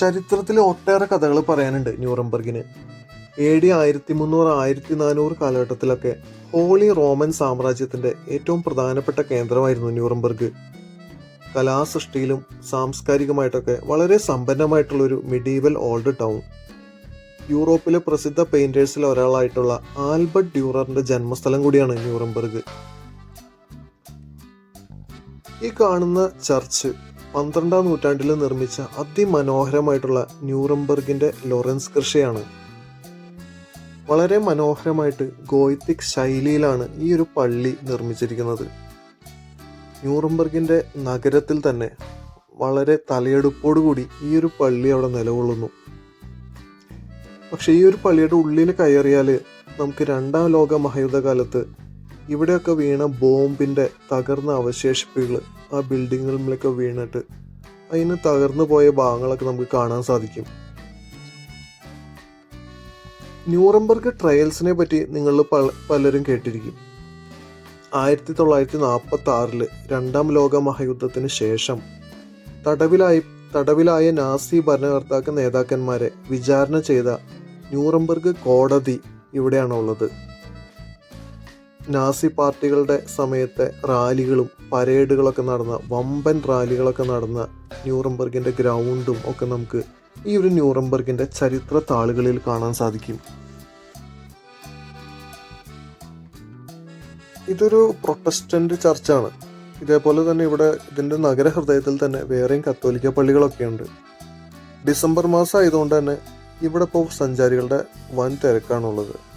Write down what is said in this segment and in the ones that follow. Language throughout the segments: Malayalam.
ചരിത്രത്തിലെ ഒട്ടേറെ കഥകൾ പറയാനുണ്ട് ന്യൂറംബർഗിന്. എ ഡി ആയിരത്തി മുന്നൂറ് ആയിരത്തി നാനൂറ് കാലഘട്ടത്തിലൊക്കെ ഹോളി റോമൻ സാമ്രാജ്യത്തിന്റെ ഏറ്റവും പ്രധാനപ്പെട്ട കേന്ദ്രമായിരുന്നു ന്യൂറംബർഗ്. കലാസൃഷ്ടിയിലും സാംസ്കാരികമായിട്ടൊക്കെ വളരെ സമ്പന്നമായിട്ടുള്ള ഒരു മിഡീവൽ ഓൾഡ് ടൗൺ യൂറോപ്പിലെ പ്രസിദ്ധ പെയിന്റേഴ്സിൽ ഒരാളായിട്ടുള്ള ആൽബർട്ട് ഡ്യൂററിന്റെ ജന്മസ്ഥലം കൂടിയാണ് ന്യൂറംബർഗ്. ഈ കാണുന്ന ചർച്ച് പന്ത്രണ്ടാം നൂറ്റാണ്ടിൽ നിർമ്മിച്ച അതിമനോഹരമായിട്ടുള്ള ന്യൂറംബർഗിന്റെ ലോറൻസ് കൃഷിയാണ്. വളരെ മനോഹരമായിട്ട് ഗോയ്ത്തിക് ശൈലിയിലാണ് ഈ ഒരു പള്ളി നിർമ്മിച്ചിരിക്കുന്നത്. ന്യൂറംബർഗിന്റെ നഗരത്തിൽ തന്നെ വളരെ തലയെടുപ്പോടുകൂടി ഈ ഒരു പള്ളി അവിടെ നിലകൊള്ളുന്നു. പക്ഷെ ഈ ഒരു പള്ളിയുടെ ഉള്ളിൽ കയറിയാൽ നമുക്ക് രണ്ടാം ലോക മഹായുദ്ധകാലത്ത് ഇവിടെയൊക്കെ വീണ ബോംബിന്റെ തകർന്ന അവശേഷിപ്പുകൾ ആ ബിൽഡിങ്ങുകളിലൊക്കെ വീണിട്ട് അതിന് തകർന്നു പോയ ഭാഗങ്ങളൊക്കെ നമുക്ക് കാണാൻ സാധിക്കും. ന്യൂറംബർഗ് ട്രയൽസിനെ പറ്റി നിങ്ങൾ പല പലരും കേട്ടിരിക്കും. ആയിരത്തി തൊള്ളായിരത്തി നാൽപ്പത്തി ആറിൽ രണ്ടാം ലോക മഹായുദ്ധത്തിന് ശേഷം തടവിലായി തടവിലായ നാസി ഭരണകർത്താക്ക നേതാക്കന്മാരെ വിചാരണ ചെയ്ത ന്യൂറംബർഗ് കോടതി ഇവിടെയാണ് ഉള്ളത് നാസി പാർട്ടികളുടെ സമയത്തെ റാലികളും പരേഡുകളൊക്കെ നടന്ന വമ്പൻ റാലികളൊക്കെ നടന്ന ന്യൂറംബർഗിന്റെ ഗ്രൗണ്ടും ഒക്കെ നമുക്ക് ഈ ഒരു ന്യൂറംബർഗിന്റെ ചരിത്ര താളുകളിൽ കാണാൻ സാധിക്കും. ഇതൊരു പ്രൊട്ടസ്റ്റന്റ് ചർച്ചാണ്. ഇതേപോലെ തന്നെ ഇവിടെ ഇതിന്റെ നഗരഹൃദയത്തിൽ തന്നെ വേറെയും കത്തോലിക്ക പള്ളികളൊക്കെ ഉണ്ട്. ഡിസംബർ മാസം ആയതുകൊണ്ട് തന്നെ ഇവിടെ ഇപ്പോൾ സഞ്ചാരികളുടെ വൻ തിരക്കാണുള്ളത്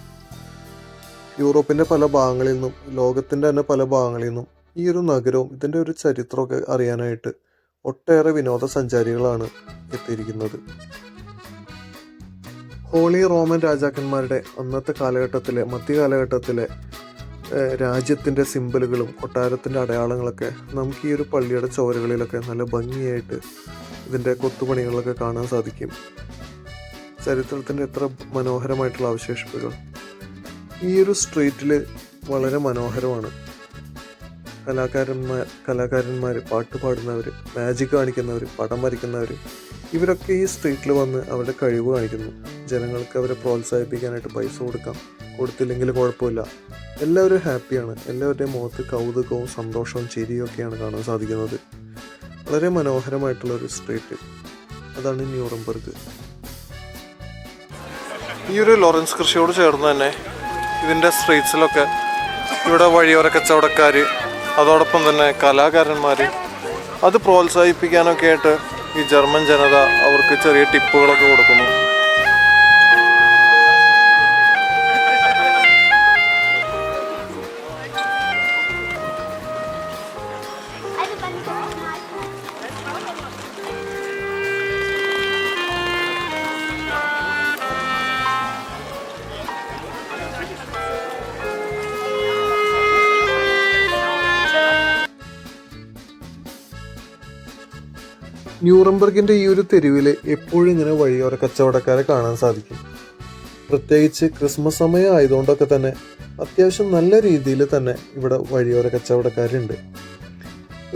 യൂറോപ്പിന്റെ പല ഭാഗങ്ങളിൽ നിന്നും ലോകത്തിന്റെ തന്നെ പല ഭാഗങ്ങളിൽ നിന്നും ഈ ഒരു നഗരവും ഇതിന്റെ ഒരു ചരിത്രമൊക്കെ അറിയാനായിട്ട് ഒട്ടേറെ വിനോദസഞ്ചാരികളാണ് എത്തിയിരിക്കുന്നത്. ഹോളി റോമൻ രാജാക്കന്മാരുടെ അന്നത്തെ കാലഘട്ടത്തിലെ മധ്യകാലഘട്ടത്തിലെ കാലഘട്ടത്തിലെ രാജ്യത്തിന്റെ സിമ്പിളുകളും കൊട്ടാരത്തിന്റെ അടയാളങ്ങളൊക്കെ നമുക്ക് ഈ ഒരു പള്ളിയുടെ ചോരകളിലൊക്കെ നല്ല ഭംഗിയായിട്ട് ഇതിന്റെ കൊത്തുപണികളൊക്കെ കാണാൻ സാധിക്കും. ചരിത്രത്തിന്റെ എത്ര മനോഹരമായിട്ടുള്ള അവശേഷിപ്പുകൾ. ഈ ഒരു സ്ട്രീറ്റിൽ വളരെ മനോഹരമാണ്. കലാകാരന്മാർ കലാകാരന്മാർ പാട്ട് പാടുന്നവർ മാജിക് കാണിക്കുന്നവർ പടം വരയ്ക്കുന്നവർ ഇവരൊക്കെ ഈ സ്ട്രീറ്റിൽ വന്ന് അവരുടെ കഴിവ് കാണിക്കുന്നു. ജനങ്ങൾക്ക് അവരെ പ്രോത്സാഹിപ്പിക്കാനായിട്ട് പൈസ കൊടുക്കാം. കൊടുത്തില്ലെങ്കിൽ കുഴപ്പമില്ല. എല്ലാവരും ഹാപ്പിയാണ്. എല്ലാവരുടെയും മുഖത്ത് കൗതുകവും സന്തോഷവും ചിരിയൊക്കെയാണ് കാണാൻ സാധിക്കുന്നത്. വളരെ മനോഹരമായിട്ടുള്ള ഒരു സ്ട്രീറ്റ്. അതാണ് ന്യൂറംബർഗ്. ഈ ഒരു ലോറൻസ് കൃഷിയോട് ചേർന്ന് തന്നെ ഇതിന്റെ സ്ട്രീറ്റ്സിലൊക്കെ ഇവിടെ വഴിയോര കച്ചവടക്കാർ അതോടൊപ്പം തന്നെ കലാകാരന്മാർ അത് പ്രോത്സാഹിപ്പിക്കാനൊക്കെ ആയിട്ട് ഈ ജർമ്മൻ ജനത അവർക്ക് ചെറിയ ടിപ്പുകളൊക്കെ കൊടുക്കുന്നു. ന്യൂറംബർഗിന്റെ ഈ ഒരു തെരുവിൽ എപ്പോഴും ഇങ്ങനെ വഴിയോര കച്ചവടക്കാരെ കാണാൻ സാധിക്കും. പ്രത്യേകിച്ച് ക്രിസ്മസ് സമയം ആയതുകൊണ്ടൊക്കെ തന്നെ അത്യാവശ്യം നല്ല രീതിയിൽ തന്നെ ഇവിടെ വഴിയോര കച്ചവടക്കാരുണ്ട്.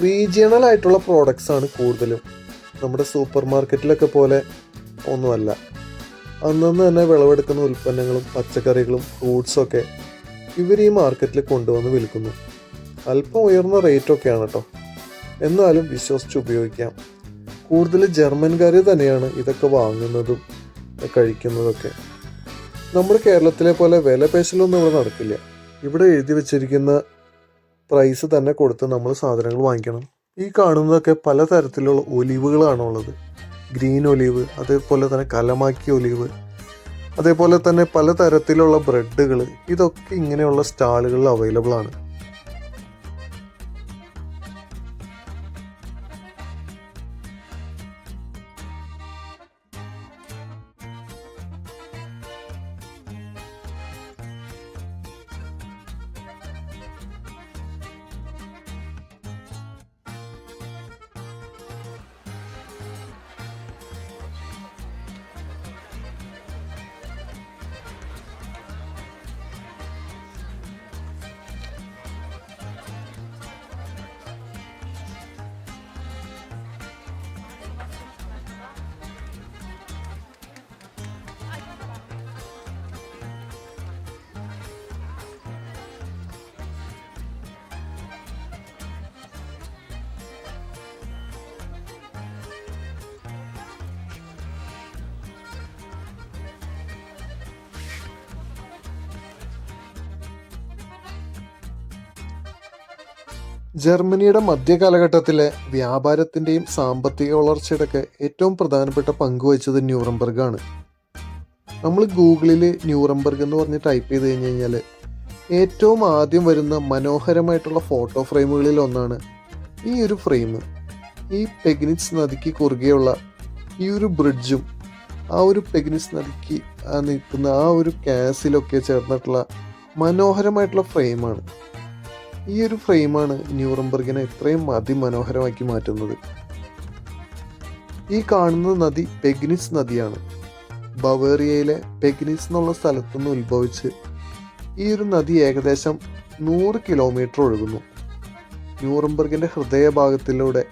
റീജിയണൽ ആയിട്ടുള്ള പ്രോഡക്റ്റ്സ് ആണ് കൂടുതലും. നമ്മുടെ സൂപ്പർ മാർക്കറ്റിലൊക്കെ പോലെ ഒന്നുമല്ല. അന്നന്ന് തന്നെ വിളവെടുക്കുന്ന ഉൽപ്പന്നങ്ങളും പച്ചക്കറികളും ഫ്രൂട്ട്സും ഒക്കെ ഇവർ ഈ മാർക്കറ്റിൽ കൊണ്ടുവന്ന് വിൽക്കുന്നു. അല്പം ഉയർന്ന റേറ്റൊക്കെയാണ് കേട്ടോ എന്നാലും വിശ്വസിച്ച് ഉപയോഗിക്കാം. കൂടുതൽ ജർമ്മൻകാർ തന്നെയാണ് ഇതൊക്കെ വാങ്ങുന്നതും കഴിക്കുന്നതൊക്കെ. നമ്മുടെ കേരളത്തിലെ പോലെ വില പേശലൊന്നും ഇവിടെ നടക്കില്ല. ഇവിടെ എഴുതി വെച്ചിരിക്കുന്ന പ്രൈസ് തന്നെ കൊടുത്ത് നമ്മൾ സാധനങ്ങൾ വാങ്ങിക്കണം. ഈ കാണുന്നതൊക്കെ പലതരത്തിലുള്ള തരത്തിലുള്ള ഉള്ളത് ഗ്രീൻ ഒലിവ് അതേപോലെ തന്നെ കലമാക്കി ഒലിവ് അതേപോലെ തന്നെ പലതരത്തിലുള്ള ബ്രെഡുകൾ ഇതൊക്കെ ഇങ്ങനെയുള്ള സ്റ്റാളുകളിൽ അവൈലബിൾ ആണ്. ജർമ്മനിയുടെ മധ്യകാലഘട്ടത്തിലെ വ്യാപാരത്തിന്റെയും സാമ്പത്തിക വളർച്ചയുടെയൊക്കെ ഏറ്റവും പ്രധാനപ്പെട്ട പങ്ക് വഹിച്ചത് ന്യൂറംബർഗാണ് നമ്മൾ ഗൂഗിളിൽ ന്യൂറംബർഗ് എന്ന് പറഞ്ഞ് ടൈപ്പ് ചെയ്ത് കഴിഞ്ഞ് കഴിഞ്ഞാൽ ഏറ്റവും ആദ്യം വരുന്ന മനോഹരമായിട്ടുള്ള ഫോട്ടോ ഫ്രെയിമുകളിൽ ഒന്നാണ് ഈ ഒരു ഫ്രെയിം. ഈ പെഗ്നിറ്റ്സ് നദിക്ക് കുറുകെയുള്ള ഈ ഒരു ബ്രിഡ്ജും ആ ഒരു പെഗ്നിറ്റ്സ് നദിക്ക് നിൽക്കുന്ന ആ ഒരു കാസിലൊക്കെ ചേർന്നിട്ടുള്ള മനോഹരമായിട്ടുള്ള ഫ്രെയിമാണ്. ഈ ഒരു ഫ്രെയിമാണ് ന്യൂറംബർഗിനെ ഇത്രയും അതിമനോഹരമാക്കി മാറ്റുന്നത്. ഈ കാണുന്ന നദി പെഗ്നിസ് നദിയാണ്. ബവേറിയയിലെ പെഗ്നിസ് എന്നുള്ള സ്ഥലത്തുനിന്ന് ഉത്ഭവിച്ച് ഈ ഒരു നദി ഏകദേശം നൂറ് കിലോമീറ്റർ ഒഴുകുന്നു. ന്യൂറംബർഗിന്റെ ഹൃദയഭാഗത്തിലൂടെ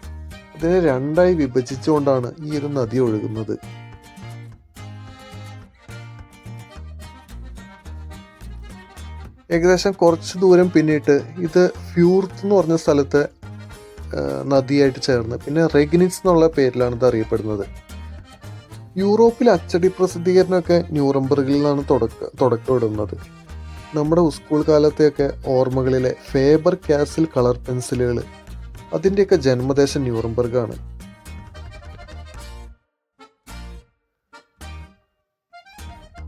അതിനെ രണ്ടായി വിഭജിച്ചുകൊണ്ടാണ് ഈ ഒരു നദി ഒഴുകുന്നത്. ഏകദേശം കുറച്ച് ദൂരം പിന്നിട്ട് ഇത് ഫ്യൂർത്ത് എന്ന് പറഞ്ഞ സ്ഥലത്ത് നദിയായിട്ട് ചേർന്ന്. പിന്നെ റെഗ്നിറ്റ്സ് എന്നുള്ള പേരിലാണ് ഇത് അറിയപ്പെടുന്നത്. യൂറോപ്പിൽ അച്ചടി പ്രസിദ്ധീകരണമൊക്കെ ന്യൂറംബർഗിൽ നിന്നാണ് തുടക്ക തുടക്കമിടുന്നത്. നമ്മുടെ സ്കൂൾ കാലത്തെയൊക്കെ ഓർമ്മകളിലെ ഫേബർ കാസിൽ കളർ പെൻസിലുകൾ അതിന്റെയൊക്കെ ജന്മദേശം ന്യൂറംബർഗാണ്.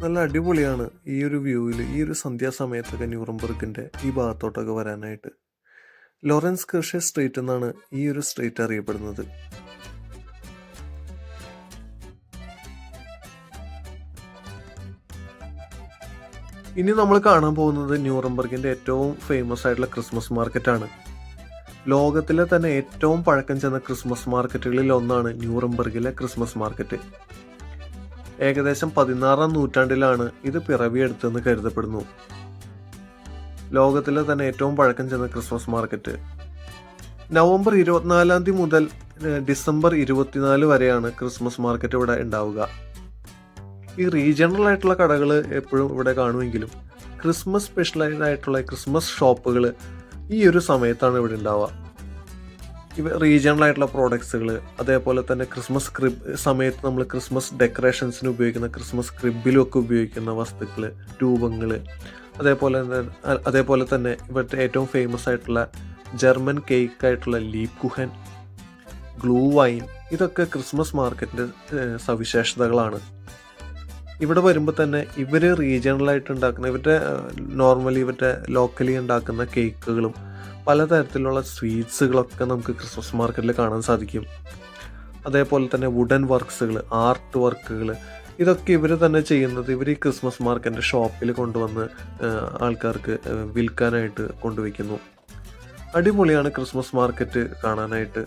നല്ല അടിപൊളിയാണ് ഈ ഒരു വ്യൂവിൽ ഈ ഒരു സന്ധ്യാസമയത്തൊക്കെ ന്യൂറംബർഗിന്റെ ഈ ഭാഗത്തോട്ടൊക്കെ വരാനായിട്ട്. ലോറൻസ് കിർഷെ സ്ട്രീറ്റ് എന്നാണ് ഈ ഒരു സ്ട്രീറ്റ് അറിയപ്പെടുന്നത്. ഇനി നമ്മൾ കാണാൻ പോകുന്നത് ന്യൂറംബർഗിന്റെ ഏറ്റവും ഫേമസ് ആയിട്ടുള്ള ക്രിസ്മസ് മാർക്കറ്റാണ് ലോകത്തിലെ തന്നെ ഏറ്റവും പഴക്കം ചെന്ന ക്രിസ്മസ് മാർക്കറ്റുകളിൽ ഒന്നാണ് ന്യൂറംബർഗിലെ ക്രിസ്മസ് മാർക്കറ്റ് ഏകദേശം പതിനാറാം നൂറ്റാണ്ടിലാണ് ഇത് പിറവിയെടുത്തെന്ന് കരുതപ്പെടുന്നു. ലോകത്തിലെ തന്നെ ഏറ്റവും പഴക്കം ചെന്ന ക്രിസ്മസ് മാർക്കറ്റ്. നവംബർ ഇരുപത്തിനാലാം തീയതി മുതൽ ഡിസംബർ ഇരുപത്തിനാല് വരെയാണ് ക്രിസ്മസ് മാർക്കറ്റ് ഇവിടെ ഉണ്ടാവുക. ഈ റീജിയണൽ ആയിട്ടുള്ള കടകൾ എപ്പോഴും ഇവിടെ കാണുമെങ്കിലും ക്രിസ്മസ് സ്പെഷ്യലൈസ്ഡ് ആയിട്ടുള്ള ക്രിസ്മസ് ഷോപ്പുകൾ ഈ ഒരു സമയത്താണ് ഇവിടെ ഉണ്ടാവുക. ഇവ റീജിയണൽ ആയിട്ടുള്ള പ്രോഡക്ട്സുകൾ അതേപോലെ തന്നെ ക്രിസ്മസ് ക്രിബ് സമയത്ത് നമ്മൾ ക്രിസ്മസ് ഡെക്കറേഷൻസിന് ഉപയോഗിക്കുന്ന ക്രിസ്മസ് ക്രിബിലും ഒക്കെ ഉപയോഗിക്കുന്ന വസ്തുക്കൾ രൂപങ്ങൾ അതേപോലെ തന്നെ അതേപോലെ തന്നെ ഇവിടുത്തെ ഏറ്റവും ഫേമസ് ആയിട്ടുള്ള ജർമ്മൻ കേക്ക് ആയിട്ടുള്ള ലീപ് കുഹൻ ഗ്ലൂ വൈൻ ഇതൊക്കെ ക്രിസ്മസ് മാർക്കറ്റിന്റെ സവിശേഷതകളാണ്. ഇവിടെ വരുമ്പോൾ തന്നെ ഇവർ റീജിയണലായിട്ട് ഉണ്ടാക്കുന്ന ഇവരുടെ നോർമലി ഇവരുടെ ലോക്കലി ഉണ്ടാക്കുന്ന കേക്കുകളും പലതരത്തിലുള്ള സ്വീറ്റ്സുകളൊക്കെ നമുക്ക് ക്രിസ്മസ് മാർക്കറ്റിൽ കാണാൻ സാധിക്കും. അതേപോലെ തന്നെ വുഡൻ വർക്ക്സുകൾ ആർട്ട് വർക്കുകൾ ഇതൊക്കെ ഇവർ തന്നെ ചെയ്യുന്നത് ഇവർ ഈ ക്രിസ്മസ് മാർക്കറ്റിന്റെ ഷോപ്പിൽ കൊണ്ടുവന്ന് ആൾക്കാർക്ക് വിൽക്കാനായിട്ട് കൊണ്ടുവയ്ക്കുന്നു. അടിപൊളിയാണ് ക്രിസ്മസ് മാർക്കറ്റ് കാണാനായിട്ട്.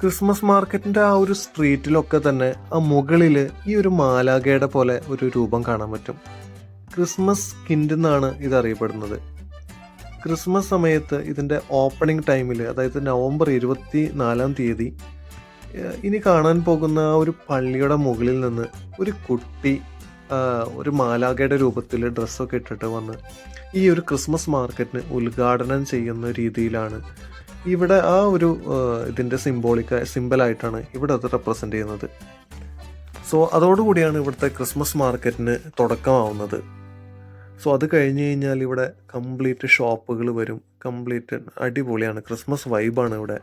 ക്രിസ്മസ് മാർക്കറ്റിന്റെ ആ ഒരു സ്ട്രീറ്റിലൊക്കെ തന്നെ ആ മുകളിൽ ഈ ഒരു മാലാഖയുടെ പോലെ ഒരു രൂപം കാണാൻ പറ്റും. ക്രിസ്മസ് കിൻഡ് എന്നാണ് ഇത് അറിയപ്പെടുന്നത് ക്രിസ്മസ് സമയത്ത് ഇതിന്റെ ഓപ്പണിംഗ് ടൈമിൽ അതായത് നവംബർ ഇരുപത്തി നാലാം തീയതി ഇനി കാണാൻ പോകുന്ന ആ ഒരു പള്ളിയുടെ മുകളിൽ നിന്ന് ഒരു കുട്ടി ഒരു മാലാഖയുടെ രൂപത്തിൽ ഡ്രസ്സൊക്കെ ഇട്ടിട്ട് വന്ന് ഈ ഒരു ക്രിസ്മസ് മാർക്കറ്റിന് ഉദ്ഘാടനം ചെയ്യുന്ന രീതിയിലാണ് ഇവിടെ ആ ഒരു ഇതിന്റെ സിംബോളിക്ക സിമ്പിളായിട്ടാണ് ഇവിടെ അത് റെപ്രസെന്റ് ചെയ്യുന്നത്. സോ അതോടുകൂടിയാണ് ഇവിടുത്തെ ക്രിസ്മസ് മാർക്കറ്റിന് തുടക്കമാവുന്നത്. സോ അത് കഴിഞ്ഞ് കഴിഞ്ഞാൽ ഇവിടെ കംപ്ലീറ്റ് ഷോപ്പുകൾ വരും. കംപ്ലീറ്റ് അടിപൊളിയാണ്. ക്രിസ്മസ് വൈബാണ് ഇവിടെ.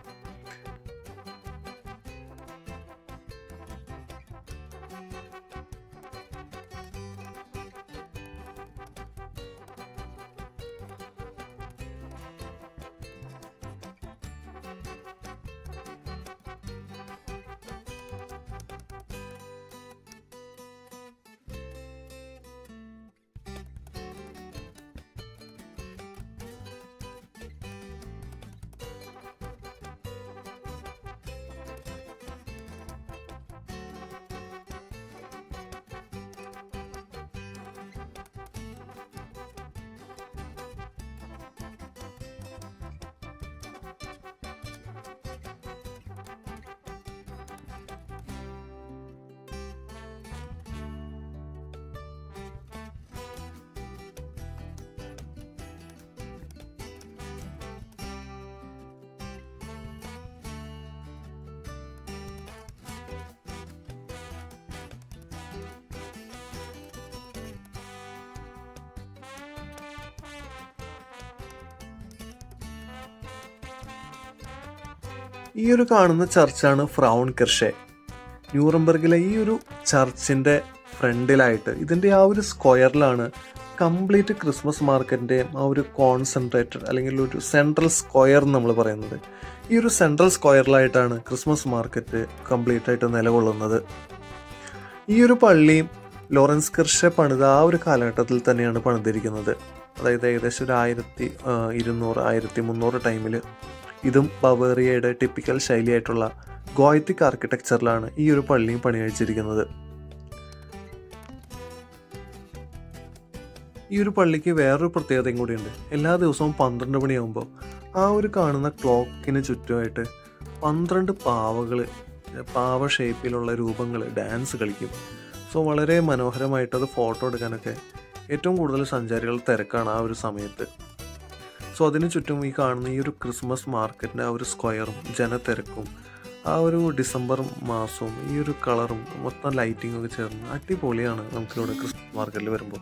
ഈ ഒരു കാണുന്ന ചർച്ചാണ് ഫ്രൗൺ കിർഷെ. ന്യൂറംബർഗിലെ ഈ ഒരു ചർച്ചിന്റെ ഫ്രണ്ടിലായിട്ട് ഇതിന്റെ ആ ഒരു സ്ക്വയറിലാണ് കംപ്ലീറ്റ് ക്രിസ്മസ് മാർക്കറ്റിന്റെയും ആ ഒരു കോൺസെൻട്രേറ്റഡ് അല്ലെങ്കിൽ ഒരു സെൻട്രൽ സ്ക്വയർ നമ്മൾ പറയുന്നത്. ഈ ഒരു സെൻട്രൽ സ്ക്വയറിലായിട്ടാണ് ക്രിസ്മസ് മാർക്കറ്റ് കംപ്ലീറ്റ് ആയിട്ട് നിലകൊള്ളുന്നത്. ഈ ഒരു പള്ളിയും ലോറൻസ് കിർഷെ പണിത ആ ഒരു കാലഘട്ടത്തിൽ തന്നെയാണ് പണിതിരിക്കുന്നത്. അതായത് ഏകദേശം ഒരു ആയിരത്തി ഇരുന്നൂറ് ആയിരത്തി മുന്നൂറ് ടൈമിൽ ഇതും ബവേറിയയുടെ ടിപ്പിക്കൽ ശൈലിയായിട്ടുള്ള ഗോയത്തിക് ആർക്കിടെക്ചറിലാണ് ഈ ഒരു പള്ളിയും പണി കഴിച്ചിരിക്കുന്നത് ഈ ഒരു പള്ളിക്ക് വേറൊരു പ്രത്യേകതയും കൂടിയുണ്ട്. എല്ലാ ദിവസവും പന്ത്രണ്ട് മണിയാകുമ്പോൾ ആ ഒരു കാണുന്ന ക്ലോക്കിന് ചുറ്റുമായിട്ട് പന്ത്രണ്ട് പാവകൾ പാവ ഷേപ്പിലുള്ള രൂപങ്ങൾ ഡാൻസ് കളിക്കും. സോ വളരെ മനോഹരമായിട്ട് അത് ഫോട്ടോ എടുക്കാനൊക്കെ ഏറ്റവും കൂടുതൽ സഞ്ചാരികൾ തിരക്കാണ് ആ ഒരു സമയത്ത്. സോ അതിന് ചുറ്റും ഈ കാണുന്ന ഈ ഒരു ക്രിസ്മസ് മാർക്കറ്റിന്റെ ആ ഒരു സ്ക്വയറും ജനത്തിരക്കും ആ ഒരു ഡിസംബർ മാസവും ഈ ഒരു കളറും മൊത്തം ലൈറ്റിങ്ങൊക്കെ ചേർന്ന് അടിപൊളിയാണ് നമുക്കിവിടെ ക്രിസ്മസ് മാർക്കറ്റിൽ വരുമ്പോൾ.